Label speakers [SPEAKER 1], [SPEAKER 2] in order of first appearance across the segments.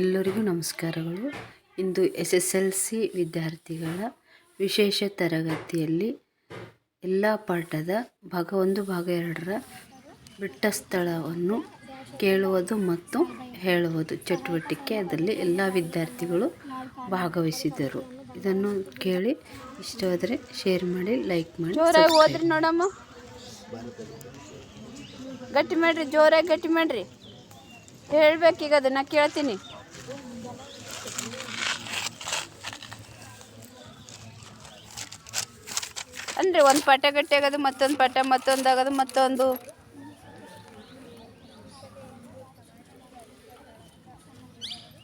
[SPEAKER 1] ಎಲ್ಲರಿಗೂ ನಮಸ್ಕಾರಗಳು. ಇಂದು ಎಸ್ ಎಸ್ ಎಲ್ ಸಿ ವಿದ್ಯಾರ್ಥಿಗಳ ವಿಶೇಷ ತರಗತಿಯಲ್ಲಿ ಎಲ್ಲ ಪಾಠದ ಭಾಗ ಒಂದು ಭಾಗ ಎರಡರ ಬಿಟ್ಟ ಸ್ಥಳವನ್ನು ಕೇಳುವುದು ಮತ್ತು ಹೇಳುವುದು ಚಟುವಟಿಕೆ ಅದರಲ್ಲಿ ಎಲ್ಲ ವಿದ್ಯಾರ್ಥಿಗಳು ಭಾಗವಹಿಸಿದರು ಇದನ್ನು ಕೇಳಿ ಇಷ್ಟವಾದರೆ ಶೇರ್ ಮಾಡಿ ಲೈಕ್ ಮಾಡಿ
[SPEAKER 2] ಜೋರಾಗಿ ಓದ್ರಿ ನೋಡಮ್ಮ. ಗಟ್ಟಿ ಮಾಡ್ರಿ ಜೋರಾಗಿ ಗಟ್ಟಿ ಮಾಡ್ರಿ. ಹೇಳ್ಬೇಕೀಗ ಅದನ್ನ ಕೇಳ್ತೀನಿ. ಅಂದ್ರೆ ಒಂದು ಪಟ ಗಟ್ಟಿ ಆಗೋದು ಮತ್ತೊಂದು ಪಟ ಮತ್ತೊಂದು ಆಗೋದು, ಮತ್ತೊಂದು.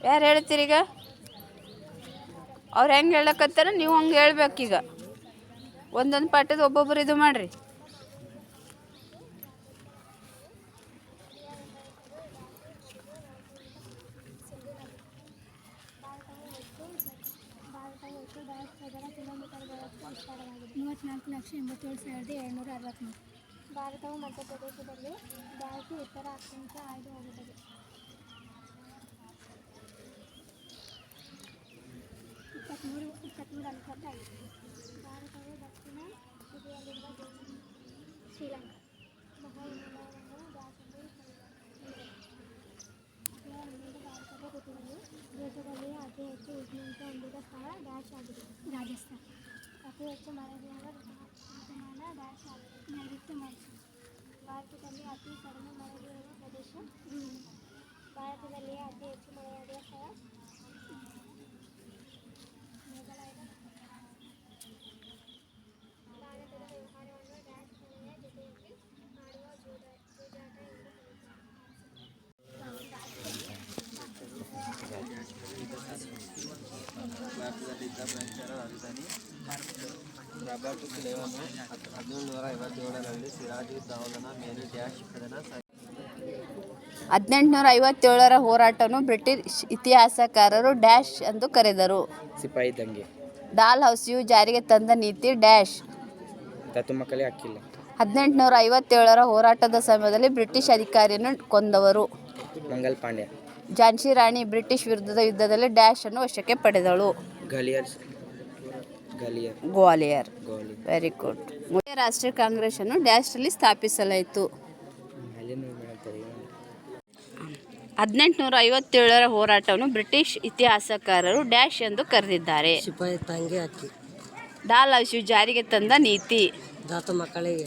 [SPEAKER 2] ಯಾರು ಹೇಳ್ತೀರೀಗ ಅವ್ರು ಹೆಂಗೆ ಹೇಳಕತ್ತಾರ, ನೀವು ಹಂಗೆ ಹೇಳ್ಬೇಕೀಗ ಒಂದೊಂದು ಪಾಠದ ಒಬ್ಬೊಬ್ಬರು ಇದು ಮಾಡ್ರಿ.
[SPEAKER 3] ಮೂವತ್ತ್ನಾಲ್ಕು ಲಕ್ಷ ಎಂಬತ್ತೇಳು ಸಾವಿರದ ಏಳ್ನೂರ ಅರವತ್ತ್ಮೂರು ಭಾರತವು ಮಧ್ಯಪ್ರದೇಶದಲ್ಲಿ ಬೆಳಕು ಉತ್ತರ ಅತ್ಯಂತ ಹಾಯ್ದು ಹೋಗುತ್ತದೆ ಇಪ್ಪತ್ತ್ಮೂರು ಇಪ್ಪತ್ತ್ಮೂರು ಅನ್ಕೊಂಡಾಗಿದೆ ಭಾರತವು ದಕ್ಷಿಣ ತುದಿಯಲ್ಲಿರುವ ದೇಶ ಶ್ರೀಲಂಕಾ
[SPEAKER 4] ಭಾರತದಲ್ಲಿದ್ದ ಫ್ರೆಂಚರ ರಾಜಧಾನಿ? ರಾಬರ್ಟ್ ಕ್ಲೇವನು ಹದಿನೇಳುನೂರ ಐವತ್ತೇಳರಲ್ಲಿ ಸಿರಾಜುದ್ದೌಲನ ಮೇಲೆ ಡ್ಯಾಶ್ ಕದನ
[SPEAKER 2] ಹದಿನೆಂಟುನೂರ ಐವತ್ತೇಳರ ಹೋರಾಟವನ್ನು ಬ್ರಿಟಿಷ್ ಇತಿಹಾಸಕಾರರು ಡ್ಯಾಶ್ ಎಂದು ಕರೆದರು.
[SPEAKER 4] ಸಿಪಾಯಿ ದಂಗೆ.
[SPEAKER 2] ಡಾಲ್ ಹೌಸಿಯು ಜಾರಿಗೆ ತಂದ ನೀತಿ ಡ್ಯಾಶ್.
[SPEAKER 4] ದತ್ತು ಮಕ್ಕಳೇ ಹಕ್ಕಿಲ್ಲ
[SPEAKER 2] ಹದಿನೆಂಟುನೂರ ಐವತ್ತೇಳರ ಹೋರಾಟದ ಸಮಯದಲ್ಲಿ ಬ್ರಿಟಿಷ್ ಅಧಿಕಾರಿಯನ್ನು ಕೊಂದವರು.
[SPEAKER 4] ಮಂಗಲ್ ಪಾಂಡ್ಯ.
[SPEAKER 2] ಝಾನ್ಸಿ ರಾಣಿ ಬ್ರಿಟಿಷ್ ವಿರುದ್ಧದ ಯುದ್ಧದಲ್ಲಿ ಡ್ಯಾಶ್ ಅನ್ನು ವಶಕ್ಕೆ ಪಡೆದಳು.
[SPEAKER 4] ಗಲಿಯರ್ ಗಲಿಯರ್
[SPEAKER 2] ಗ್ವಾಲಿಯರ್ ವೆರಿ ಗುಡ್ ರಾಷ್ಟ್ರೀಯ ಕಾಂಗ್ರೆಸ್ ಅನ್ನು ಡ್ಯಾಶ್ನಲ್ಲಿ ಸ್ಥಾಪಿಸಲಾಯಿತು. ಹದಿನೆಂಟುನೂರ ಐವತ್ತೇಳರ ಹೋರಾಟವನ್ನು ಬ್ರಿಟಿಷ್ ಇತಿಹಾಸಕಾರರು ಡ್ಯಾಶ್ ಎಂದು ಕರೆದಿದ್ದಾರೆ.
[SPEAKER 5] ಸಿಪಾಯಿ ತಂಗಿ ಅಕ್ಕಿ
[SPEAKER 2] ಡಾಲ್ ಜಾರಿಗೆ ತಂದ ನೀತಿ.
[SPEAKER 5] ದಾತ ಮಕ್ಕಳಿಗೆ.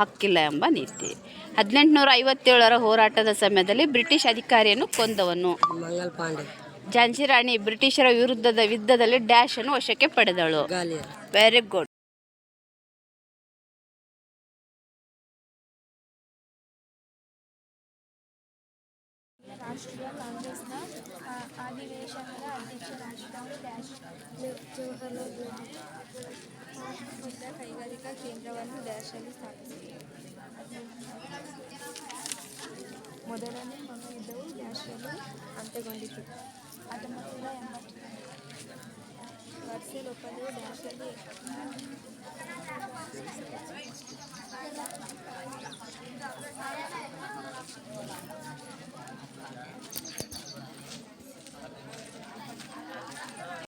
[SPEAKER 2] ಹಕ್ಕಿಲ್ಲ ಎಂಬ ನೀತಿ. ಹದಿನೆಂಟುನೂರ ಐವತ್ತೇಳರ ಹೋರಾಟದ ಸಮಯದಲ್ಲಿ ಬ್ರಿಟಿಷ್ ಅಧಿಕಾರಿಯನ್ನು ಕೊಂದವನು.
[SPEAKER 5] ಮಂಗಲ್ ಪಾಂಡೆ.
[SPEAKER 2] ಝಾನ್ಸಿ ರಾಣಿ ಬ್ರಿಟಿಷರ ವಿರುದ್ಧದ ಯುದ್ಧದಲ್ಲಿ ಡ್ಯಾಶ್ ಅನ್ನು ವಶಕ್ಕೆ ಪಡೆದಳು. ವೆರಿ ಗುಡ್
[SPEAKER 3] ರಾಷ್ಟ್ರೀಯ ಕಾಂಗ್ರೆಸ್ನ ಆ, ಅಧಿವೇಶನದ ಅಧ್ಯಕ್ಷರಾಗಿದ್ದವರು ಡ್ಯಾಶ್ ಜವಾಹರ್ಲಾಲ್ ನೆಹರು ದೊಡ್ಡ ಕೈಗಾರಿಕಾ ಕೇಂದ್ರವನ್ನು ಡ್ಯಾಶಲ್ಲಿ ಸ್ಥಾಪಿಸಿದರು ಮೊದಲನೇ ಮಹಾಯುದ್ಧವು ಡ್ಯಾಶಲ್ಲಿ ಅಂತ್ಯಗೊಂಡಿತು. అటుముట్టుగా ఎంబట్టుతుంది వరుసలు పలు